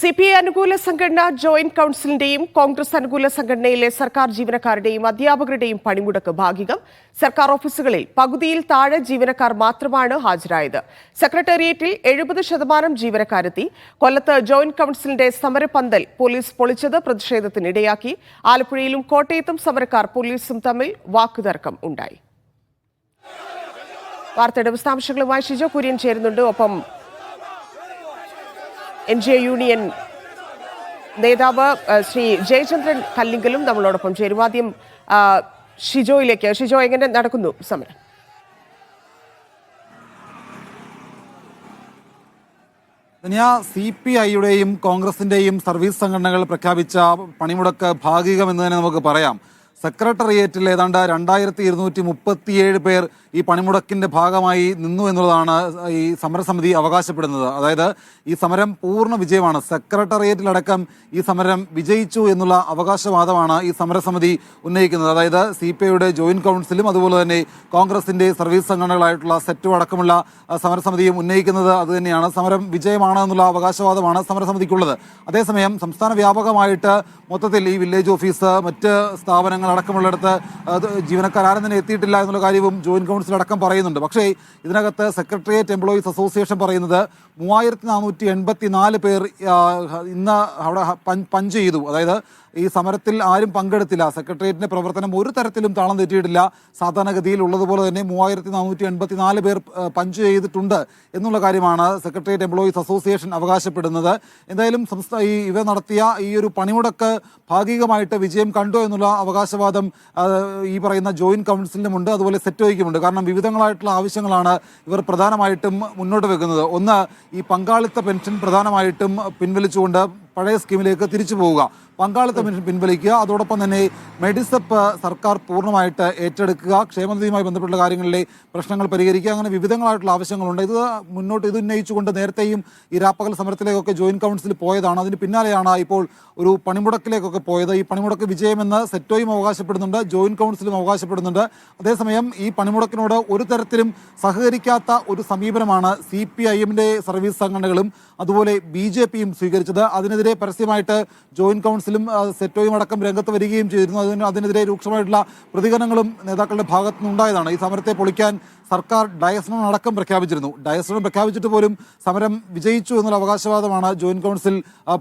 C P I അനുകൂല സംഘടന joint കൌൺസിലിന്റെയും Congress അനുകൂല സംഘടനയിലെ സർക്കാർ ജീവനക്കാരുടെയും അധ്യാപകരുടെയും പണിമുടക്ക് ഭാഗികം. സർക്കാർ ഓഫീസുകളിൽ പകുതിയിൽ താഴെ ജീവനക്കാർ മാത്രമാണ് ഹാജരായത്. സെക്രട്ടേറിയറ്റിൽ എഴുപത് ശതമാനം ജീവനക്കാരെത്തി. കൊല്ലത്ത് ജോയിന്റ് കൌൺസിലിന്റെ സമരപന്തൽ പോലീസ് പൊളിച്ചത് പ്രതിഷേധത്തിനിടയാക്കി. ആലപ്പുഴയിലും കോട്ടയത്തും സമരക്കാർ പോലീസും തമ്മിൽ വാക്കുതർക്കം ഉണ്ടായി. വാർത്തയുടെ വിശദാംശങ്ങളുമായി ഷിജോ കുര്യൻ ചേരുന്നുണ്ട്. ഒപ്പം എൻ ജി എ യൂണിയൻ നേതാവ് ശ്രീ ജയചന്ദ്രൻ കല്ലിങ്കലും നമ്മളോടൊപ്പം ചേരും. ആദ്യം ഷിജോയിലേക്ക്. ഷിജോ എങ്ങനെ നടക്കുന്നു സമരം? സി പി ഐയുടെയും കോൺഗ്രസിന്റെയും സർവീസ് സംഘടനകൾ പ്രഖ്യാപിച്ച പണിമുടക്ക് ഭാഗികമെന്ന് തന്നെ നമുക്ക് പറയാം. സെക്രട്ടേറിയറ്റിൽ ഏതാണ്ട് രണ്ടായിരത്തി ഇരുന്നൂറ്റി മുപ്പത്തിയേഴ് പേർ ഈ പണിമുടക്കിന്റെ ഭാഗമായി നിന്നു എന്നുള്ളതാണ് ഈ സമരസമിതി അവകാശപ്പെടുന്നത്. അതായത് ഈ സമരം പൂർണ വിജയമാണ്. സെക്രട്ടേറിയറ്റിലടക്കം ഈ സമരം വിജയിച്ചു എന്നുള്ള അവകാശവാദമാണ് ഈ സമരസമിതി ഉന്നയിക്കുന്നത്. അതായത് സി പി ഐയുടെ ജോയിന്റ് കൗൺസിലും അതുപോലെ തന്നെ കോൺഗ്രസിന്റെ സർവീസ് സംഘടനകളായിട്ടുള്ള സെറ്റും അടക്കമുള്ള സമരസമിതിയും ഉന്നയിക്കുന്നത് അതുതന്നെയാണ്. സമരം വിജയമാണ് എന്നുള്ള അവകാശവാദമാണ് സമരസമിതിക്കുള്ളത്. അതേസമയം സംസ്ഥാന വ്യാപകമായിട്ട് മൊത്തത്തിൽ ഈ വില്ലേജ് ഓഫീസ് മറ്റ് സ്ഥാപനങ്ങൾ അടക്കമുള്ളിടത്ത് ആരും തന്നെ എത്തിയിട്ടില്ല എന്നുള്ള കാര്യവും ജോയിന്റ് കൗൺസിൽ അടക്കം പറയുന്നുണ്ട്. പക്ഷേ ഇതിനകത്ത് സെക്രട്ടേറിയറ്റ് എംപ്ലോയീസ് അസോസിയേഷൻ പറയുന്നത് മൂവായിരത്തി നാനൂറ്റി എൺപത്തി നാല് പേർ ഇന്ന് അവിടെ പഞ്ച് ചെയ്തു. അതായത് ഈ സമരത്തിൽ ആരും പങ്കെടുത്തില്ല. സെക്രട്ടേറിയറ്റിന്റെ പ്രവർത്തനം ഒരു തരത്തിലും താളം തെറ്റിയിട്ടില്ല. സാധാരണഗതിയിൽ ഉള്ളതുപോലെ തന്നെ മൂവായിരത്തി നാനൂറ്റി എൺപത്തി നാല് പേർ പഞ്ച് ചെയ്തിട്ടുണ്ട് എന്നുള്ള കാര്യമാണ് സെക്രട്ടേറിയറ്റ് എംപ്ലോയീസ് അസോസിയേഷൻ അവകാശപ്പെടുന്നത്. എന്തായാലും സംസ്ഥാന ഈ ഇവ നടത്തിയ ഈ ഒരു പണിമുടക്ക് ഭാഗികമായിട്ട് വിജയം കണ്ടോ എന്നുള്ള അവകാശവാദം ഈ പറയുന്ന ജോയിന്റ് കൗൺസിലിനുമുണ്ട് അതുപോലെ സെറ്റോയ്ക്കുമുണ്ട് കാരണം വിവിധങ്ങളായിട്ടുള്ള ആവശ്യങ്ങളാണ് ഇവർ പ്രധാനമായിട്ടും മുന്നോട്ട് വെക്കുന്നത്. ഒന്ന് ഈ പങ്കാളിത്ത പെൻഷൻ പ്രധാനമായിട്ടും പിൻവലിച്ചുകൊണ്ട് പഴയ സ്കീമിലേക്ക് തിരിച്ചു പോവുക. പങ്കാളിത്ത പിൻവലിക്കുക. അതോടൊപ്പം തന്നെ മെഡിസപ്പ് സർക്കാർ പൂർണമായിട്ട് ഏറ്റെടുക്കുക. ക്ഷേമനിധിയുമായി ബന്ധപ്പെട്ട കാര്യങ്ങളിലെ പ്രശ്നങ്ങൾ പരിഹരിക്കുക. അങ്ങനെ വിവിധങ്ങളായിട്ടുള്ള ആവശ്യങ്ങളുണ്ട്. ഇത് മുന്നോട്ട് ഇത് ഉന്നയിച്ചുകൊണ്ട് നേരത്തെയും ഈ രാപ്പകൽ സമരത്തിലേക്കൊക്കെ ജോയിന്റ് കൗൺസിൽ പോയതാണ്. അതിന് പിന്നാലെയാണ് ഇപ്പോൾ ഒരു പണിമുടക്കിലേക്കൊക്കെ പോയത്. ഈ പണിമുടക്ക് വിജയമെന്ന് സെറ്റോയും അവകാശപ്പെടുന്നുണ്ട്. ജോയിന്റ് കൗൺസിലും അവകാശപ്പെടുന്നുണ്ട്. അതേസമയം ഈ പണിമുടക്കിനോട് ഒരു തരത്തിലും സഹകരിക്കാത്ത ഒരു സമീപനമാണ് സി പി ഐ എമ്മിന്റെ സർവീസ് സംഘടനകളും അതുപോലെ ബി ജെ പിയും സ്വീകരിച്ചത്. അതിനെതിരെ പരസ്യമായിട്ട് ജോയിന്റ് കൗൺസിലും ആ, സെറ്റോയും അടക്കം രംഗത്ത് വരികയും ചെയ്തിരുന്നു. അതിന് അതിനെതിരെ രൂക്ഷമായിട്ടുള്ള പ്രതികരണങ്ങളും നേതാക്കളുടെ ഭാഗത്തുനിന്നുണ്ടായതാണ്. ഈ സമരത്തെ പൊളിക്കാൻ സർക്കാർ ഡയസ്നോൺ അടക്കം പ്രഖ്യാപിച്ചിരുന്നു. ഡയസ്നോൺ പ്രഖ്യാപിച്ചിട്ട് പോലും സമരം വിജയിച്ചു എന്നുള്ള അവകാശവാദമാണ് ജോയിന്റ് കൗൺസിൽ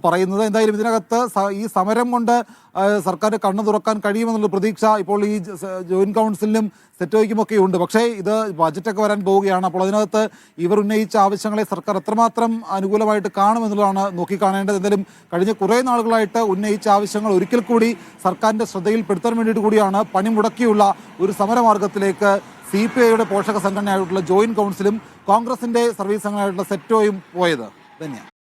പറയുന്നത്. എന്തായാലും ഇതിനകത്ത് ഈ സമരം കൊണ്ട് സർക്കാർ കണ്ണു തുറക്കാൻ കഴിയുമെന്നുള്ള പ്രതീക്ഷ ഇപ്പോൾ ഈ ജോയിന്റ് കൗൺസിലിനും സെറ്റോയ്ക്കുമൊക്കെ ഉണ്ട് പക്ഷേ ഇത് ബജറ്റൊക്കെ വരാൻ പോവുകയാണ്. അപ്പോൾ അതിനകത്ത് ഇവർ ഉന്നയിച്ച ആവശ്യങ്ങളെ സർക്കാർ എത്രമാത്രം അനുകൂലമായിട്ട് കാണുമെന്നുള്ളതാണ് നോക്കിക്കാണേണ്ടത്. എന്തായാലും കഴിഞ്ഞ കുറേ നാളുകളായിട്ട് ഉന്നയിച്ച ആവശ്യങ്ങൾ ഒരിക്കൽ കൂടി സർക്കാരിന്റെ ശ്രദ്ധയിൽപ്പെടുത്താൻ വേണ്ടിയിട്ട് കൂടിയാണ് പണിമുടക്കിയുള്ള ഒരു സമരമാർഗത്തിലേക്ക് സി പി ഐയുടെ പോഷക സംഘടനയായിട്ടുള്ള ജോയിന്റ് കൗൺസിലും കോൺഗ്രസിന്റെ സർവീസ് സംഘടനയായിട്ടുള്ള സെറ്റോയും പോയത്. തന്നെയാണ്